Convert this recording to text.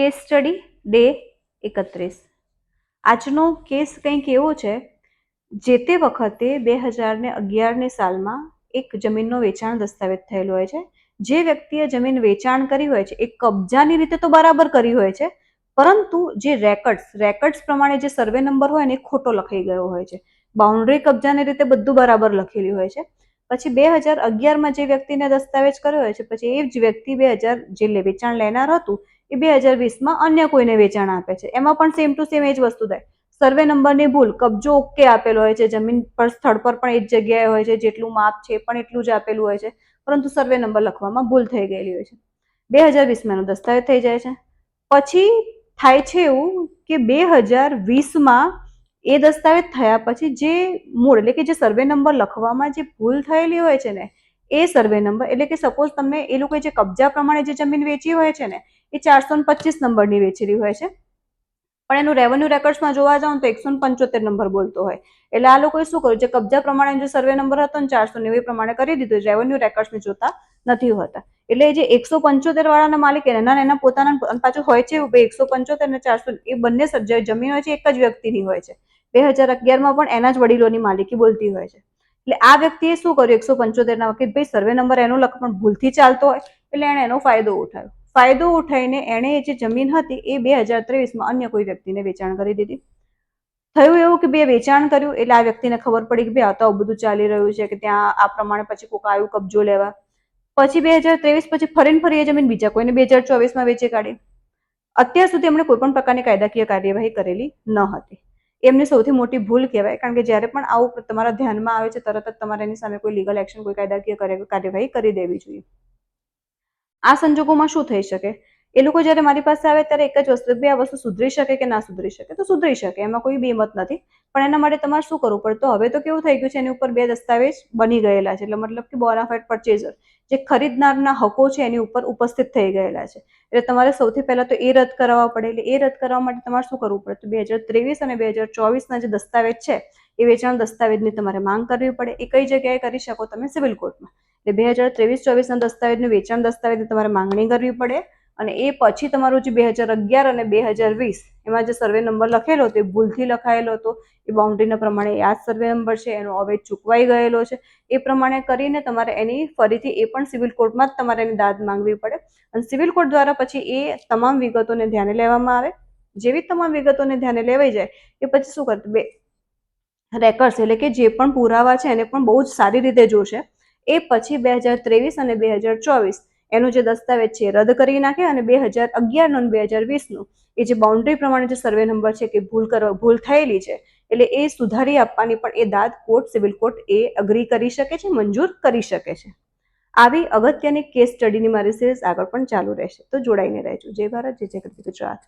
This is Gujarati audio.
કેસ સ્ટડી ડે એકત્રીસ. આજનો કેસ કંઈક એવો છે, જે તે વખતે બે હજાર ને અગિયારની સાલમાં એક જમીનનો વેચાણ દસ્તાવેજ થયેલો હોય છે. જે વ્યક્તિએ જમીન વેચાણ કરી હોય છે, એ કબજાની રીતે તો બરાબર કરી હોય છે, પરંતુ જે રેકર્ડ્સ રેકર્ડ્સ પ્રમાણે જે સર્વે નંબર હોય ને એ ખોટો લખાઈ ગયો હોય છે. બાઉન્ડ્રી કબજાની રીતે બધું બરાબર લખેલી હોય છે. પછી બે હજાર અગિયારમાં જે વ્યક્તિને દસ્તાવેજ કર્યો હોય છે, પછી એ જ વ્યક્તિ બે હજાર જે લે- વેચાણ લેનાર હતું, એ બે હજાર વીસમાં અન્ય કોઈને વેચાણ આપે છે. એમાં પણ સેમ ટુ સેમ એ જ વસ્તુ થાય. સર્વે નંબરની ભૂલ, કબજો ઓકે આપેલો હોય છે, જમીન પર, સ્થળ પર પણ એ જ જગ્યાએ હોય છે, જેટલું માપ છે પણ એટલું જ આપેલું હોય છે, પરંતુ સર્વે નંબર લખવામાં ભૂલ થઈ ગયેલી હોય છે. બે હજાર વીસમાં એનો દસ્તાવેજ થઈ જાય છે. પછી થાય છે એવું કે બે હજાર વીસમાં એ દસ્તાવેજ થયા પછી જે મૂળ, એટલે કે જે સર્વે નંબર લખવામાં જે ભૂલ થયેલી હોય છે ને, એ સર્વે નંબર એટલે કે સપોઝ તમે એ લોકોએ જે કબજા પ્રમાણે જે જમીન વેચી હોય છે ને, એ ચારસો પચીસ નંબરની વેચેલી હોય છે. પણ એનું રેવન્યુ રેકોર્ડ્સમાં જોવા જાવ તો એકસો પંચોતેર નંબર બોલતો હોય. એટલે આ લોકોએ શું કર્યું? જે કબજા પ્રમાણે જે સર્વે નંબર હતો ને, ચારસો નેવું પ્રમાણે કરી દીધું. રેવન્યુ રેકોર્ડ્સને જોતા નથી હોતા. એટલે જે એકસો પંચોતેર વાળાના માલિક એના એના પોતાના પાછું હોય છે એકસો પંચોતેર ને ચારસો, એ બંને જમીન હોય છે, એક જ વ્યક્તિની હોય છે. બે હજાર અગિયારમાં પણ એના જ વડીલોની માલિકી બોલતી હોય છે. એટલે આ વ્યક્તિએ શું કર્યું એકસો પંચોતેરના કે ભાઈ, સર્વે નંબર એનો લખ ભૂલથી ચાલતો હોય, એટલે એણે એનો ફાયદો ઉઠાવ્યો. ફાયદો ઉઠાઈને એણે જે જમીન હતી, એ બે હજાર ત્રેવીસમાં અન્ય કોઈ વ્યક્તિને વેચાણ કરી દીધી. થયું એવું કે બે વેચાણ કર્યું? એટલે આ વ્યક્તિને ખબર પડી કે, ભાઈ, આ તો બધું ચાલી રહ્યું છે, કે ત્યાં આ પ્રમાણે પછી કોઈક આવ્યું કબજો લેવા. પછી બે હજાર ત્રેવીસ પછી ફરીને ફરી એ જમીન બીજા કોઈને બે હજાર ચોવીસમાં વેચી કાઢી. અત્યાર સુધી એમણે કોઈ પણ પ્રકારની કાયદાકીય કાર્યવાહી કરેલી ન હતી. એમની સૌથી મોટી ભૂલ કહેવાય, કારણ કે જ્યારે પણ આવું તમારા ધ્યાનમાં આવે છે, તરત જ તમારે એની સામે કોઈ લીગલ એક્શન કોઈ કાયદાકીય કાર્યવાહી કરી દેવી જોઈએ. આ સંજોગોમાં શું થઈ શકે? એ લોકો જ્યારે મારી પાસે આવે ત્યારે એક જ વસ્તુ, બે આ વસ્તુ સુધરી શકે કે ના સુધરી શકે? તો સુધરી શકે, એમાં કોઈ બેમત નથી. પણ એના માટે તમારે શું કરવું પડે? તો હવે તો કેવું થઈ ગયું છે, એની ઉપર બે દસ્તાવેજ બની ગયેલા છે. એટલે મતલબ કે બોનાફાઇડ પરચેઝર જે ખરીદનારના હકો છે એની ઉપર ઉપસ્થિત થઈ ગયેલા છે. એટલે તમારે સૌથી પહેલા તો એ રદ કરાવવા પડે. એટલે એ રદ કરવા માટે તમારે શું કરવું પડે? તો બે હજાર ત્રેવીસ અને બે હજાર ચોવીસના જે દસ્તાવેજ છે, એ વેચાણ દસ્તાવેજની તમારે માંગ કરવી પડે. એ કઈ જગ્યાએ કરી શકો તમે? સિવિલ કોર્ટમાં. એટલે બે હજાર ત્રેવીસ ચોવીસના દસ્તાવેજનું વેચાણ દસ્તાવેજની તમારે માંગણી કરવી પડે. અને એ પછી તમારું જે બે હજાર અગિયાર અને બે હજાર વીસ, એમાં જે સર્વે નંબર લખેલો હતો, એ ભૂલથી લખાયેલો હતો, એ બાઉન્ડ્રીના પ્રમાણે આ સર્વે નંબર છે, એનો અવેજ ચૂકવાઈ ગયેલો છે. એ પ્રમાણે કરીને તમારે એની ફરીથી એ પણ સિવિલ કોર્ટમાં જ તમારે એની દાદ માંગવી પડે. અને સિવિલ કોર્ટ દ્વારા પછી એ તમામ વિગતોને ધ્યાને લેવામાં આવે. જેવી તમામ વિગતોને ધ્યાને લેવાઈ જાય, એ પછી શું કરતું, બે રેકર્ડ્સ એટલે કે જે પણ પુરાવા છે, એને પણ બહુ જ સારી રીતે જોશે. એ પછી બે હજાર ત્રેવીસ અને બે હજાર ચોવીસ એનો જે દસ્તાવેજ છે રદ કરી નાખે અને બે હજાર અગિયારનો બે હજાર વીસનું એ જે બાઉન્ડ્રી પ્રમાણે જે સર્વે નંબર છે કે ભૂલ કરવા ભૂલ થયેલી છે, એટલે એ સુધારી આપવાની પણ એ દાદ કોર્ટ સિવિલ કોર્ટ એ અગ્રી કરી શકે છે, મંજૂર કરી શકે છે. આવી અગત્યની કેસ સ્ટડીની મારી સિરીઝ આગળ પણ ચાલુ રહેશે. તો જોડાઈને રહેજો. જય ભારત, જય જય ગુજરાત.